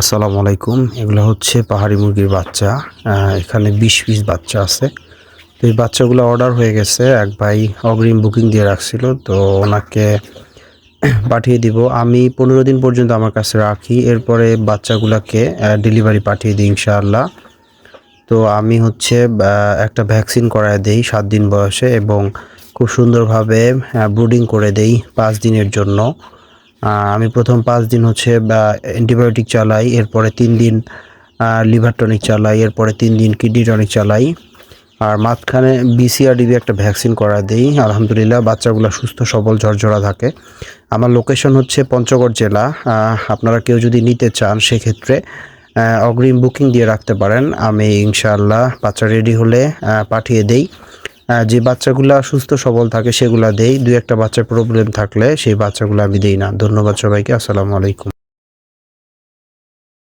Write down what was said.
আসসালামু আলাইকুম। এগুলো হচ্ছে পাহাড়ি মুরগির বাচ্চা। এখানে বিশ পিস বাচ্চা আছে। তো এই বাচ্চাগুলো অর্ডার হয়ে গেছে। এক ভাই অগ্রিম বুকিং দিয়ে রাখছিল, তো ওনাকে পাঠিয়ে দিব। আমি পনেরো দিন পর্যন্ত আমার কাছে রাখি। এরপরে বাচ্চাগুলোকে ডেলিভারি পাঠিয়ে দিই ইনশাআল্লাহ। তো আমি হচ্ছে একটা ভ্যাকসিন করায় দেই সাত দিন বয়সে এবং খুব সুন্দরভাবে ব্রুডিং করে দেই পাঁচ দিনের জন্য। আমি প্রথম পাঁচ দিন হচ্ছে অ্যান্টিবায়োটিক চালাই, এরপরে তিন দিন লিভার টনিক চালাই, এরপরে তিন দিন কিডনি টনিক চালাই। আর মাঝখানে বিসিআরডিবি একটা ভ্যাকসিন করা দিই, আলহামদুলিল্লাহ, বাচ্চাগুলো সুস্থ, সবল, ঝরঝরা থাকে। আমার লোকেশন হচ্ছে পঞ্চগড় জেলা আপনারা কেউ যদি নিতে চান, সেক্ষেত্রে অগ্রিম বুকিং দিয়ে রাখতে পারেন। আমি ইনশাআল্লাহ বাচ্চা রেডি হলে পাঠিয়ে দেই। যে বাচ্চাগুলো সুস্থ, সবল থাকে সেগুলো দেই। দুই একটা বাচ্চার প্রবলেম থাকলে সেই বাচ্চাগুলো আমি দিই না। ধন্যবাদ সবাইকে। আসসালামু আলাইকুম।